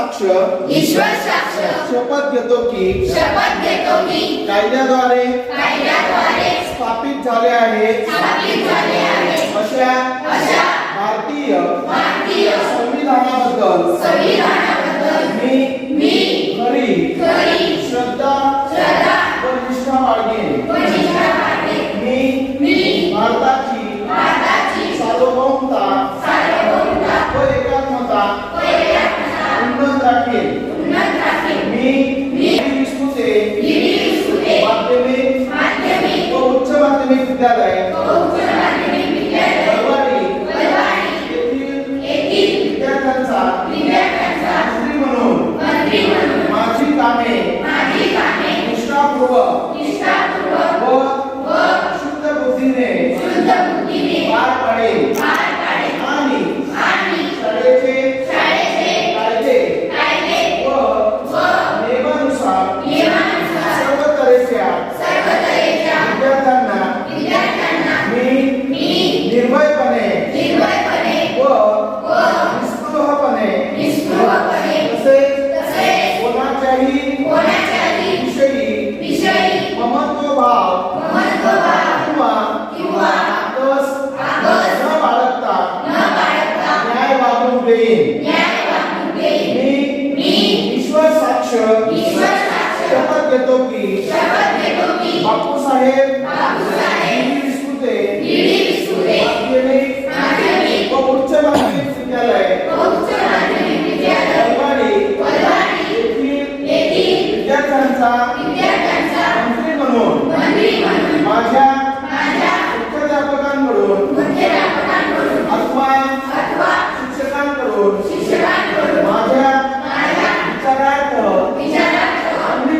साक्ष. ईश्वर साक्ष. शपथ घेतो की शपथ घेतो की कायद्याद्वारे कायद्याद्वारे स्थापित झाले आहे. स्थापित झाले आहे. अशा अशा भारतीय भारतीय संविधानाबद्दल संविधानाबद्दल मी मी विद्यालय देईन मी ईश्वर साक्ष उच्च विद्यालय. परवाडी. विद्यार्थ्यांचा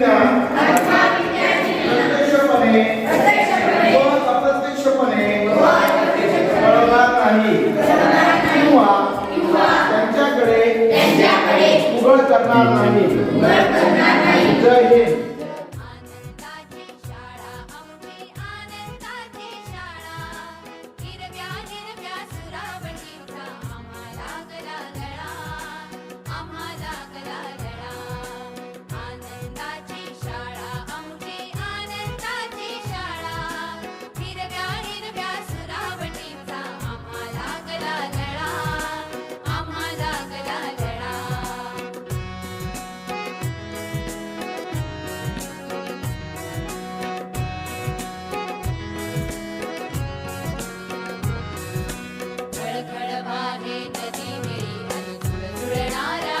विद्यार्थींना प्रत्यक्षपणे व अप्रत्यक्षपणे नाही किंवा त्यांच्याकडे उघड करणार नाही. जय हिंद.